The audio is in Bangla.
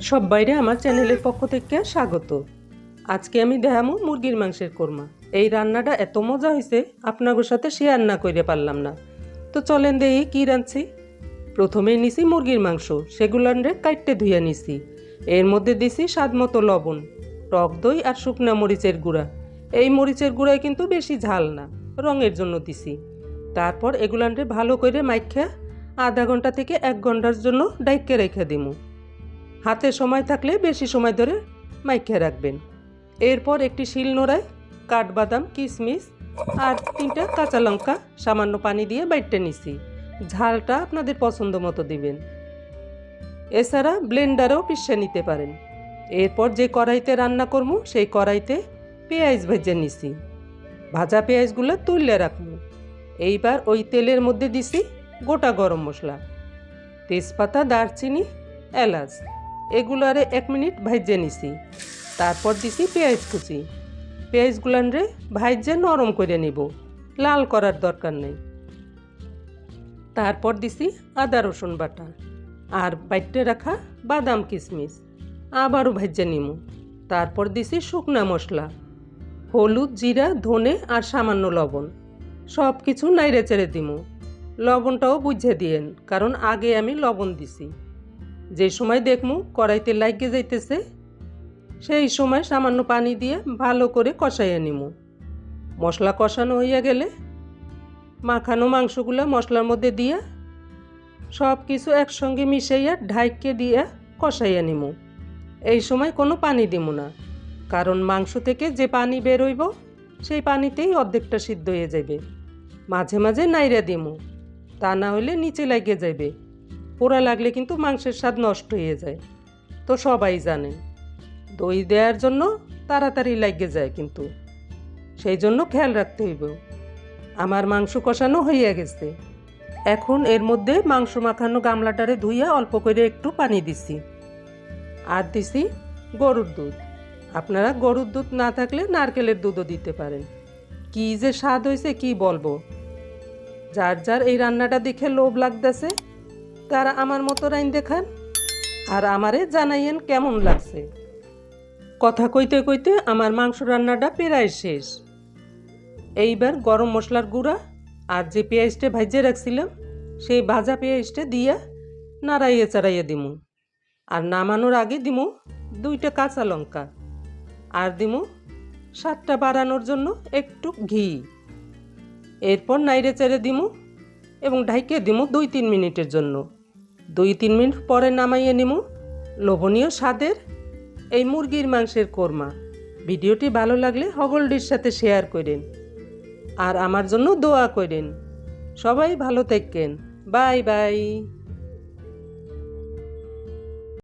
সব বাইরে আমার চ্যানেলের পক্ষ থেকে স্বাগত। আজকে আমি দেখামো মুরগির মাংসের কোরমা। এই রান্নাটা এত মজা হয়েছে আপনাদের সাথে শেয়ার না করে পারলাম না। তো চলেন দেখি কি রাঁধছি। প্রথমে নিছি মুরগির মাংস সেগুলান্ডে কাইটে ধুইয়া নিছি। এর মধ্যে দিছি স্বাদ মতো লবণ, টক দই আর শুকনা মরিচের গুঁড়া। এই মরিচের গুঁড়ায় কিন্তু বেশি ঝাল না, রঙের জন্য দিছি। তারপর এগুলান্ডে ভালো করে মাইখা আধা ঘণ্টা থেকে এক ঘণ্টার জন্য ডাইকে রেখে দিমু। হাতে সময় থাকলে বেশি সময় ধরে মাইখে রাখবেন। এরপর একটি শিল নোড়ায় কাঠবাদাম কিশমিশ আর তিনটা কাঁচা লঙ্কা সামান্য পানি দিয়ে বাইটে নিছি। ঝালটা আপনাদের পছন্দ মতো দিবেন। এছাড়া ব্লেন্ডারেও পিষে নিতে পারেন। এরপর যে কড়াইতে রান্না করব সেই কড়াইতে পেঁয়াজ ভেজে নিছি। ভাজা পেঁয়াজগুলো তুললে রাখব এইবার ওই তেলের মধ্যে দিছি গোটা গরম মশলা। তেজপাতা, দারচিনি, এলাচ এগুলো আরে এক মিনিট ভাইজে নিছি। তারপর দিছি পেঁয়াজ কুচি। পেঁয়াজগুলান রে ভাইজে নরম করে নিব। লাল করার দরকার নেই। তারপর দিছি আদা, রসুন বাটা আর বাইটে রাখা বাদাম কিশমিশ আবারও ভাইজে নিমু। তারপর দিছি শুকনা মশলা, হলুদ, জিরা, ধনে আর সামান্য লবণ। সব কিছু নাইড়ে চেড়ে দিমু। লবণটাও বুঝে দিয়েন, কারণ আগে আমি লবণ দিছি। যে সময় দেখমু কড়াইতে লাগিয়ে যাইতেছে, সেই সময় সামান্য পানি দিয়ে ভালো করে কষাইয়া নিমু। মশলা কষানো হইয়া গেলে মাখানো মাংসগুলো মশলার মধ্যে দিয়া সব কিছু একসঙ্গে মিশাইয়া ঢাইকে দিয়া কষাইয়া নিমু। এই সময় কোনো পানি দিমু না, কারণ মাংস থেকে যে পানি বেরোইব, সেই পানিতেই অর্ধেকটা সিদ্ধ হয়ে যাবে মাঝে মাঝে নাইরা দিমু। তা না হলে নিচে লাগিয়ে যাবে পোড়া লাগলে কিন্তু মাংসের স্বাদ নষ্ট হয়ে যায়। তো সবাই জানে, দই দেওয়ার জন্য তাড়াতাড়ি লাগিয়ে যায় কিন্তু। সেই জন্য খেয়াল রাখতে হইব। আমার মাংস কষানো হইয়া গেছে। এখন এর মধ্যে মাংস মাখানো গামলাটারে ধুইয়া অল্প করে একটু পানি দিছি। আর দিছি গরুর দুধ। আপনারা গরুর দুধ না থাকলে নারকেলের দুধও দিতে পারেন। কি যে স্বাদ হয়েছে কি বলব? যার যার এই রান্নাটা দেখে লোভ লাগতেছে, তারা আমার মতো রাইন দেখান আর আমারে জানাইয়েন কেমন লাগছে। কথা কইতে কইতে আমার মাংস রান্নাটা প্রায় শেষ। এইবার গরম মশলার গুঁড়া আর যে পেঁয়াজটা ভাজে রাখছিলাম, সেই ভাজা পেঁয়াজটা দিয়া নাড়াইয়ে চাড়াইয়ে দিমু। আর নামানোর আগে দিমু দুইটা কাঁচা লঙ্কা। আর দিমু স্বাদটা বাড়ানোর জন্য একটু ঘি। এরপর নাইড়ে চেড়ে দিমু এবং ঢাইকে দিমু দুই তিন মিনিটের জন্য। দুই তিন মিনিট পরে নামাইয়ে নিমু। লোভনীয় স্বাদের এই মুরগির মাংসের কোরমা। ভিডিওটি ভালো লাগলে হগলডির সাথে শেয়ার করেন আর আমার জন্য দোয়া করেন। সবাই ভালো থাকেন বাই বাই।